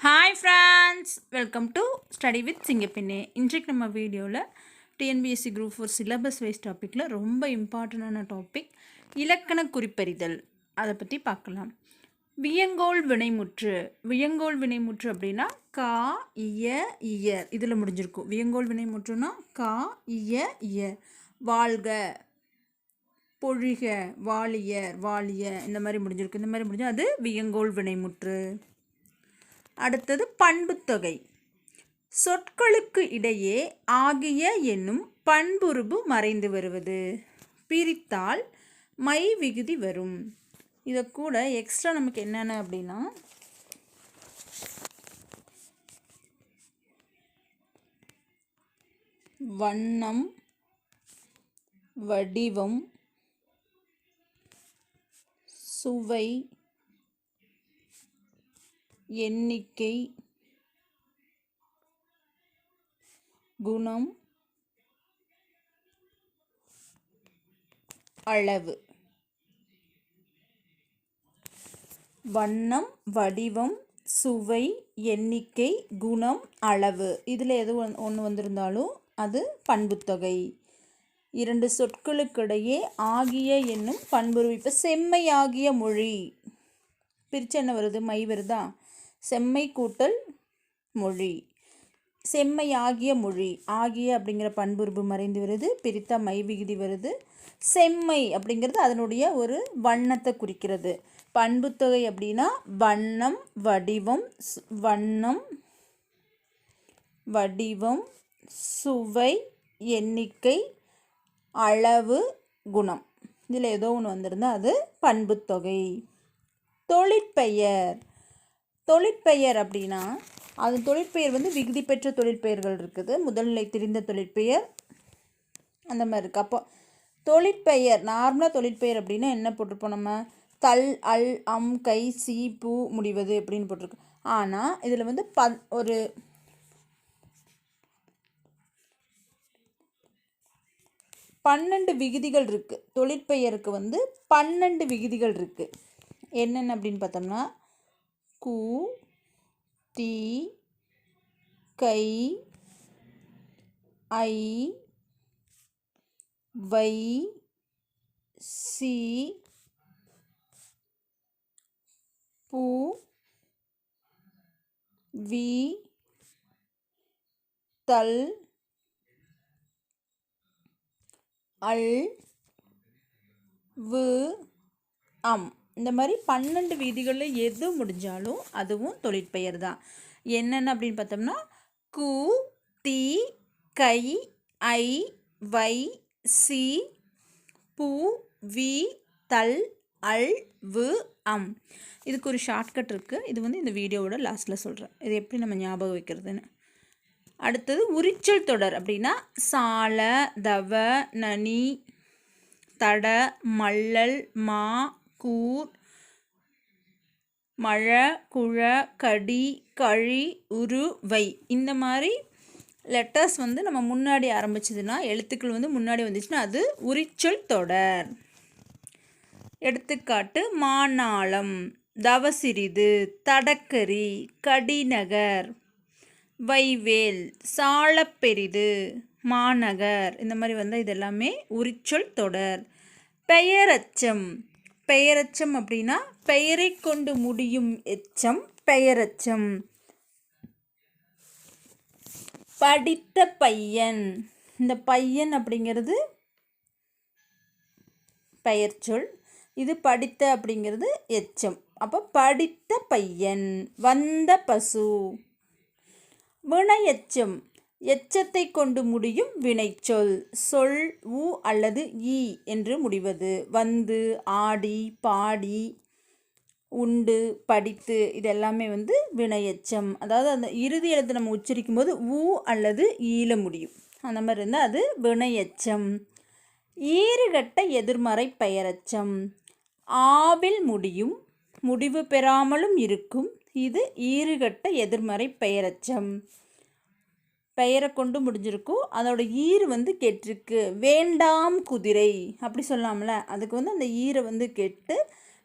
Hi friends welcome to study with சிங்கப்பின்னே இன்றைக்கு நம்ம வீடியோவில் TNPSC group four syllabus wise டாப்பிக்கில் ரொம்ப இம்பார்ட்டண்டான டாபிக் இலக்கண குறிப்பறிதல். அதை பற்றி பார்க்கலாம். வியங்கோல் வினைமுற்று. வியங்கோல் வினைமுற்று அப்படின்னா கா இய இயர். இதில் முடிஞ்சிருக்கும். வியங்கோல் வினைமுற்றுனா கா இய இயர் வாழ்க பொழிக வாழியர் வாழிய இந்த மாதிரி முடிஞ்சிருக்கு இந்த மாதிரி முடிஞ்சால் அது வியங்கோல் வினைமுற்று. அடுத்தது பண்புத்தொகை. சொற்களுக்கு இடையே ஆகிய என்னும் பண்புருபு மறைந்து வருவது. பிரித்தால் மை விகுதி வரும். இதை கூட எக்ஸ்ட்ரா நமக்கு என்னென்ன அப்படின்னா வண்ணம் வடிவம் சுவை எண்ணிக்கை குணம் அளவு. வண்ணம் வடிவம் சுவை எண்ணிக்கை குணம் அளவு. இதில் எது ஒன்று வந்திருந்தாலும் அது பண்புத்தொகை. இரண்டு சொற்களுக்கிடையே ஆகிய என்னும் பண்புருவி இப்போ செம்மையாகிய மொழி. பிரிச்சு என்ன வருது? மை வருதா? செம்மை கூட்டல் மொழி. செம்மை ஆகிய மொழி. ஆகிய அப்படிங்கிற பண்புருபு மறைந்து வருது பிரித்த மை விகுதி வருது. செம்மை அப்படிங்கிறது அதனுடைய ஒரு வண்ணத்தை குறிக்கிறது. பண்புத்தொகை அப்படின்னா வண்ணம் வடிவம் வண்ணம் வடிவம் சுவை எண்ணிக்கை அளவு குணம். இதில் ஏதோ ஒன்று வந்திருந்தால் அது பண்புத்தொகை தொழிற்பெயர். தொழிற்பெயர் அப்படின்னா அது தொழிற்பெயர் வந்து விகுதி பெற்ற தொழிற்பெயர்கள் இருக்குது. முதல்நிலை தெரிந்த தொழிற்பெயர் அந்த மாதிரி இருக்குது அப்போ தொழிற்பெயர் நார்மலாக தொழிற்பெயர் அப்படின்னா என்ன போட்டிருப்போம் நம்ம? தல் அல் அம் கை சி பூ முடிவது அப்படின்னு போட்டிருக்கு ஆனால் இதில் வந்து ப ஒரு பன்னெண்டு விகுதிகள் இருக்குது தொழிற்பெயருக்கு வந்து பன்னெண்டு விகுதிகள் இருக்குது என்னென்ன அப்படின்னு பார்த்தோம்னா கு தி கை ஐ வை சி பூ வி தல் அல் வு அம் இந்த மாதிரி பன்னெண்டு வீதிகளில் எது முடிஞ்சாலும் அதுவும் தொழிற்பெயர் தான். என்னென்ன அப்படின்னு பார்த்தோம்னா கு தி கை ஐ வை சி பூ வி தல் அல் வு அம். இதுக்கு ஒரு ஷார்ட்கட் இருக்குது இது வந்து இந்த வீடியோவோட லாஸ்ட்டில் சொல்கிறேன் இது எப்படி நம்ம ஞாபகம் வைக்கிறதுன்னு. அடுத்தது உரிச்சல் தொடர் அப்படின்னா சால தவ நனி தட மல்லல் மா கூர் மழ குழ கடி கழி உரு வை. இந்த மாதிரி லெட்டர்ஸ் வந்து நம்ம முன்னாடி ஆரம்பிச்சதுன்னா எழுத்துக்கள் வந்து முன்னாடி வந்துச்சுன்னா அது உரிச்சொல் தொடர். எடுத்துக்காட்டு மாநாளம் தவசிறிது தடக்கரி கடிநகர் வைவேல் சாலப்பெரிது மாநகர். இந்த மாதிரி வந்து இதெல்லாமே உரிச்சொல் தொடர். பெயரச்சம் பெயரச்சம் அப்படின்னா பெயரை கொண்டு முடியும் எச்சம் பெயரச்சம். படித்த பையன். இந்த பையன் அப்படிங்கிறது பெயர் சொல். இது படித்த அப்படிங்கிறது எச்சம். அப்போ படித்த பையன். வந்த பசு. வினையச்சம் எச்சத்தை கொண்டு முடியும் வினைச்சொல். சொல் உ அல்லது ஈ என்று முடிவது. வந்து ஆடி பாடி உண்டு படித்து இதெல்லாமே வந்து வினையச்சம். அதாவது அந்த இறுதி எழுத்து நம்ம உச்சரிக்கும் போது ஊ அல்லது ஈல முடியும். அந்த மாதிரி இருந்தால் அது வினையச்சம். ஈறுகட்ட எதிர்மறை பெயரச்சம். ஆவில் முடியும் முடிவு பெறாமலும் இருக்கும். இது ஈறுகட்ட எதிர்மறை பெயரச்சம். பெயரை கொண்டு முடிஞ்சிருக்கும். அதோட ஈர் வந்து கெட்டிருக்கு. வேண்டாம் குதிரை. அப்படி சொல்லாமல. அதுக்கு வந்து அந்த ஈரை வந்து கெட்டு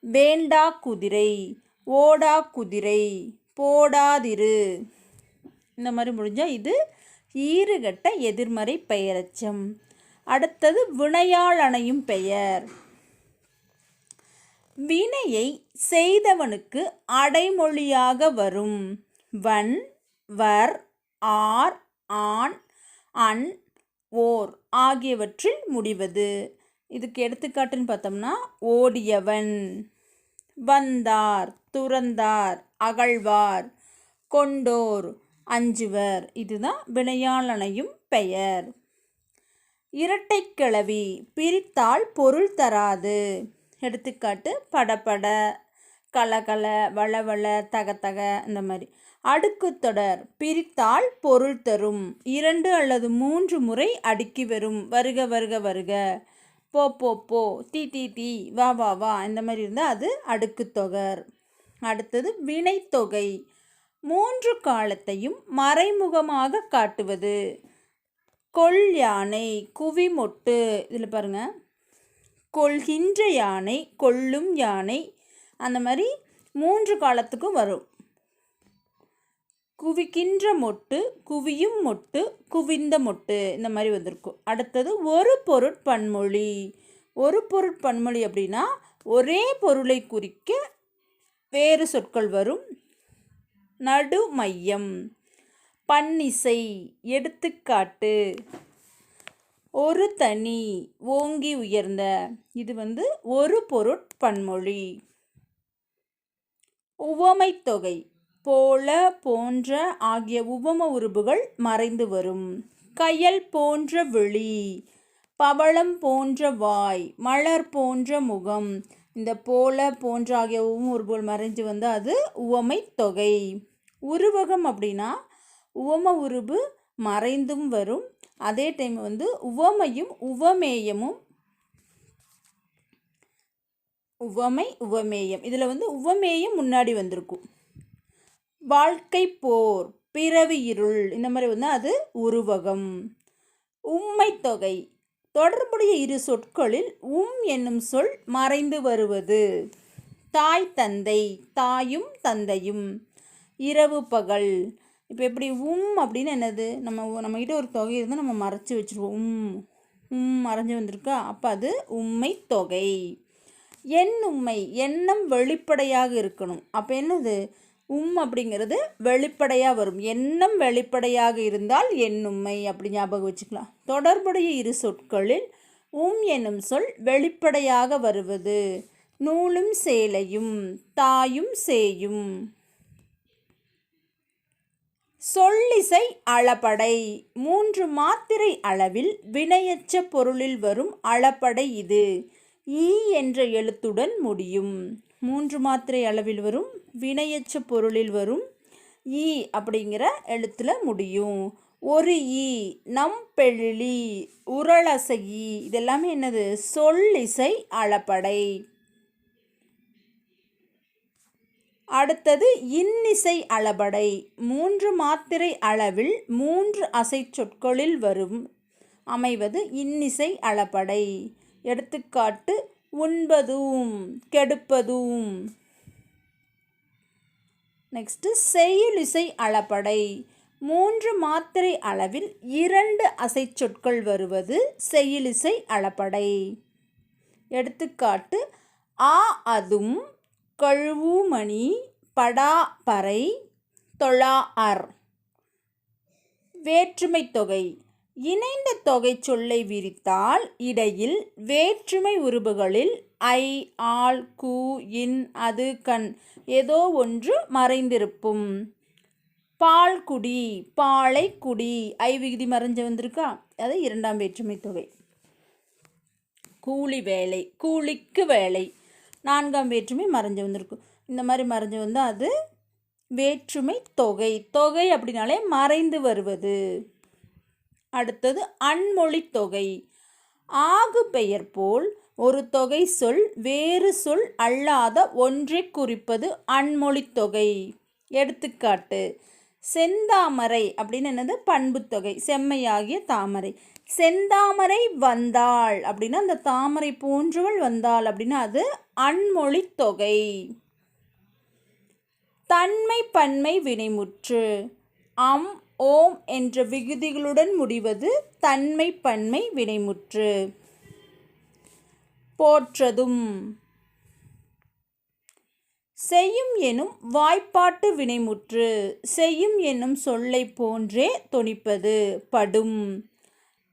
வேண்டா குதிரை ஓடா குதிரை போடாதிரு. இந்த மாதிரி முடிஞ்சால் இது ஈறுகட்ட எதிர்மறை பெயரச்சம். அடுத்தது வினையால் அணையும் பெயர். வினையை செய்தவனுக்கு அடைமொழியாக வரும். வன் வர் ஆர் ஆன் அன் ஓர் ஆகியவற்றில் முடிவது. இதுக்கு எடுத்துக்காட்டுன்னு பார்த்தோம்னா ஓடியவன் வந்தார் துறந்தார் அகழ்வார் கொண்டோர் அஞ்சுவர். இதுதான் வினையாளனையும் பெயர். இரட்டைக்கிழவி பிரித்தால் பொருள் தராது. எடுத்துக்காட்டு படபட. கலகல வளவள தகதக இந்த மாதிரி. அடுக்கு தொடர் பிரித்தால் பொருள் தரும். இரண்டு அல்லது மூன்று முறை அடுக்கி வரும். வருக வருக வருக. போ போ போ. டி டி டி வா வா வா. இந்த மாதிரி இருந்தால் அது அடுக்கு தொகர் அடுத்தது வினைத்தொகை மூன்று காலத்தையும் மறைமுகமாக காட்டுவது. கொல் யானை குவிமொட்டு இதில் பாருங்கள் கொள்கின்ற யானை கொல்லும் யானை அந்த மாதிரி மூன்று காலத்துக்கும் வரும். குவிக்கின்ற மொட்டு குவியும் மொட்டு குவிந்த மொட்டு இந்த மாதிரி வந்திருக்கும். அடுத்தது ஒரு பொருட்பன்மொழி ஒரு பொருட்பன்மொழி அப்படின்னா ஒரே பொருளை குறிக்க வேறு சொற்கள் வரும். நடு மையம் பன்னிசை எடுத்துக்காட்டு. ஒரு தனி ஓங்கி உயர்ந்த. இது வந்து ஒரு பொருட்பன்மொழி உவமைத்தொகை. போல போன்ற ஆகிய உவம உருபுகள் மறைந்து வரும். கயல் போன்ற விழி பவளம் போன்ற வாய் மலர் போன்ற முகம். இந்த போல போன்ற ஆகிய உவம உருபுகள் மறைஞ்சு வந்து அது உவமை தொகை உருவகம் அப்படின்னா உவம உருபு மறைந்தும் வரும். அதே டைம் வந்து உவமையும் உவமேயமும் உவமை உவமேயம். இதில் வந்து உவமேயம் முன்னாடி வந்திருக்கும். வாழ்க்கை போர் பிறவி இருள் இந்த மாதிரி வந்து அது உருவகம். உம்மை தொகை. தொடர்புடைய இரு சொற்களில் உம் என்னும் சொல் மறைந்து வருவது. தாய் தந்தை தாயும் தந்தையும். இரவு பகல். இப்போ எப்படி உம் அப்படின்னு என்னது? நம்ம நம்மக்கிட்ட ஒரு தொகை இருந்தால் நம்ம மறைச்சி வச்சுருவோம். உம் உம் மறைஞ்சு வந்திருக்கா? அப்போ அது உண்மை தொகை. என் உண்மை எண்ணம் வெளிப்படையாக இருக்கணும். அப்போ என்னது? உம் அப்படிங்கிறது வெளிப்படையாக வரும். எண்ணம் வெளிப்படையாக இருந்தால் எண்ணும்மை அப்படி ஞாபகம் வச்சுக்கலாம். தொடர்புடைய இரு சொற்களில் உம் என்னும் சொல் வெளிப்படையாக வருவது. நூலும் சேலையும் தாயும் சேயும். சொல்லிசை அளபடை மூன்று மாத்திரை அளவில் வினையச்ச பொருளில் வரும் அளபடை இது. ஈ என்ற எழுத்துடன் முடியும். மூன்று மாத்திரை அளவில் வரும் வினையச்ச பொருளில் வரும் ஈ அப்படிங்கிற எழுத்தில் முடியும். ஒரு ஈ நம்பெழி உரளசகி இதெல்லாமே என்னது? சொல்லிசை அளப்படை. அடுத்தது இன்னிசை அளபடை. மூன்று மாத்திரை அளவில் மூன்று அசை சொற்களில் வரும் அமைவது இன்னிசை அளபடை எடுத்துக்காட்டு உண்பதும் கெடுப்பதும். நெக்ஸ்ட்டு செயலிசை அளபடை மூன்று மாத்திரை அளவில் இரண்டு அசைச்சொற்கள் வருவது செயலிசை அளபடை எடுத்துக்காட்டு ஆ அதும் கழுவுமணி படா பறை தொழா அர். வேற்றுமை தொகை. இணைந்த தொகை சொல்லை விரித்தால் இடையில் வேற்றுமை உருபுகளில் ஐ ஆள் கு இன் அது கண் ஏதோ ஒன்று மறைந்திருப்பும். பால் குடி பாலை குடி ஐ விகுதி மறைஞ்சு வந்திருக்கா? அது இரண்டாம் வேற்றுமை தொகை. கூலி வேலை கூலிக்கு வேலை. நான்காம் வேற்றுமை மறைஞ்சு வந்திருக்கும் இந்த மாதிரி மறைஞ்சு வந்தால் அது வேற்றுமை தொகை. தொகை அப்படின்னாலே மறைந்து வருவது. அடுத்தது அன்மொழி தொகை. ஆகு பெயர் போல் ஒரு தொகை சொல் வேறு சொல் அல்லாத ஒன்றை குறிப்பது அன்மொழி தொகை. எடுத்துக்காட்டு செந்தாமரை அப்படின்னு என்னது? பண்பு தொகை செம்மையாகிய தாமரை. செந்தாமரை வந்தாள் அப்படின்னா அந்த தாமரை போன்றவள் வந்தாள் அப்படின்னா அது அன்மொழி தொகை. தன்மை பன்மை வினைமுற்று. அம் ஓம் என்ற விகுதிகளுடன் முடிவது தன்மை பன்மை வினைமுற்று. போற்றதும். செய்யும் எனும் வாய்ப்பாட்டு வினைமுற்று செய்யும் என்னும் சொல்லை போன்றே தொனிப்பது படும்.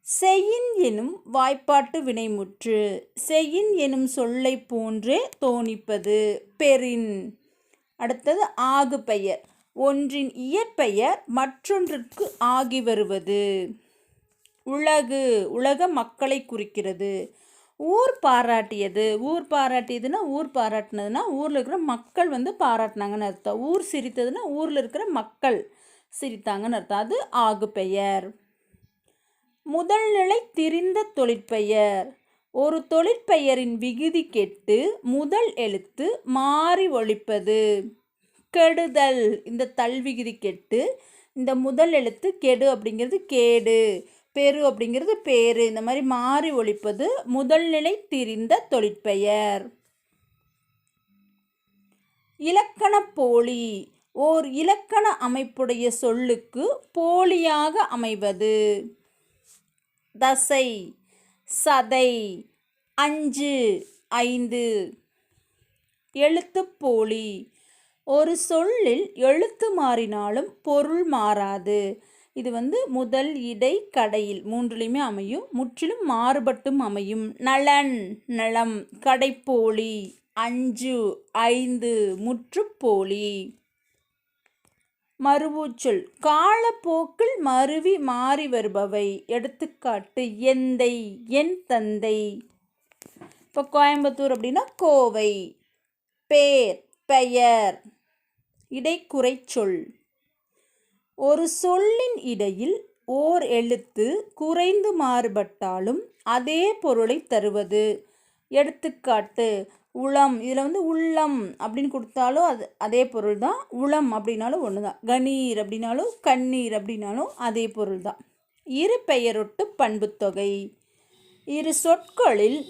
செய்யின் எனும் வாய்ப்பாட்டு வினைமுற்று செய்யின் எனும் சொல்லை போன்றே தோணிப்பது பெரின் அடுத்தது ஆகு பெயர். ஒன்றின் இயற்பெயர் மற்றொன்றுக்கு ஆகி வருவது. உலகு உலக மக்களை குறிக்கிறது. ஊர் பாராட்டியது. ஊர் பாராட்டியதுன்னா ஊர் பாராட்டினதுன்னா ஊரில் இருக்கிற மக்கள் வந்து பாராட்டினாங்கன்னு அர்த்தம். ஊர் சிரித்ததுன்னா ஊரில் இருக்கிற மக்கள் சிரித்தாங்கன்னு அர்த்தம். அது ஆகு பெயர் முதல்நிலை திரிந்த தொழிற்பெயர். ஒரு தொழிற்பெயரின் விகுதி கெட்டு முதல் எழுத்து மாறி ஒழிப்பது. கெடுதல். இந்த தல்விகிரி கெட்டு இந்த முதல் எழுத்து கெடு அப்படிங்கிறது கேடு பெரு அப்படிங்கிறது பேரு. இந்த மாதிரி மாறி ஒழிப்பது முதல்நிலை திரிந்த தொழிற்பெயர். இலக்கண போலி. ஓர் இலக்கண அமைப்புடைய சொல்லுக்கு போலியாக அமைவது. தசை சதை அஞ்சு ஐந்து. எழுத்துப்போலி ஒரு சொல்லில் எழுத்து மாறினாலும் பொருள் மாறாது. இது வந்து முதல் இடை கடையில் மூன்றுலையுமே அமையும் முற்றிலும் மாறுபட்டும் அமையும். நலன் நலம் கடைப்போலி அஞ்சு ஐந்து முற்றுப்போலி. மறுவூச்சொல் காலப்போக்கில் மருவி மாறி வருபவை. எடுத்துக்காட்டு எந்தை என் தந்தை. இப்போ கோயம்புத்தூர் அப்படின்னா கோவை. பேர் பெயர். இடைக்குறை சொல். ஒரு சொல்லின் இடையில் ஓர் எழுத்து குறைந்து மாறுபட்டாலும் அதே பொருளை தருவது. எடுத்துக்காட்டு உளம். இதில் வந்து உள்ளம் அப்படின்னு கொடுத்தாலும் அது அதே பொருள் தான். உளம் அப்படின்னாலும் ஒன்று தான். கணீர் அப்படின்னாலும் கண்ணீர் அப்படின்னாலும் அதே பொருள் தான். இரு பெயரொட்டு பண்புத்தொகை இரு சொற்களில்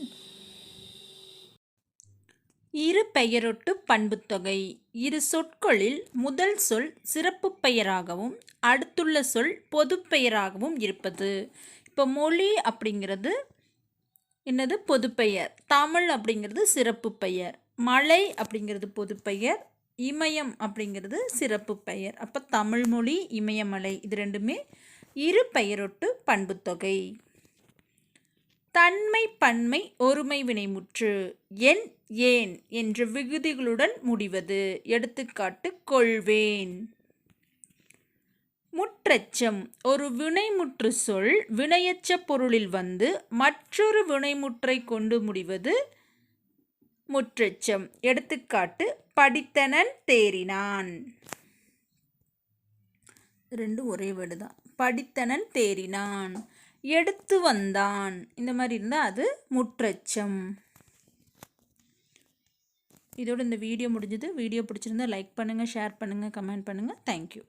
இரு பெயரொட்டு பண்புத்தொகை இரு சொற்களில் முதல் சொல் சிறப்பு பெயராகவும் அடுத்துள்ள சொல் பொது பெயராகவும் இருப்பது. இப்போ மொழி அப்படிங்கிறது என்னது? பொதுப்பெயர் தமிழ் அப்படிங்கிறது சிறப்பு பெயர். மலை அப்படிங்கிறது பொதுப்பெயர் இமயம் அப்படிங்கிறது சிறப்பு பெயர். அப்போ தமிழ்மொழி இமயமலை இது ரெண்டுமே இரு பெயரொட்டு பண்புத்தொகை தன்மை பன்மை ஒருமை வினைமுற்று என் ஏன் என்ற விகுதிகளுடன் முடிவது. எடுத்துக்காட்டு கொள்வேன். முற்றச்சம். ஒரு வினைமுற்று சொல் வினையச்ச பொருளில் வந்து மற்றொரு வினைமுற்றை கொண்டு முடிவது முற்றச்சம். எடுத்துக்காட்டு படித்தனன் தேறினான். ரெண்டு ஒரே வேர்டு தான். படித்தனன் தேறினான். எடுத்து வந்தான். இந்த மாதிரி இருந்தால் அது முற்றச்சம். இதோட இந்த வீடியோ முடிஞ்சது. வீடியோ பிடிச்சிருந்தா லைக் பண்ணுங்கள் ஷேர் பண்ணுங்கள் கமெண்ட் பண்ணுங்கள் தேங்க்யூ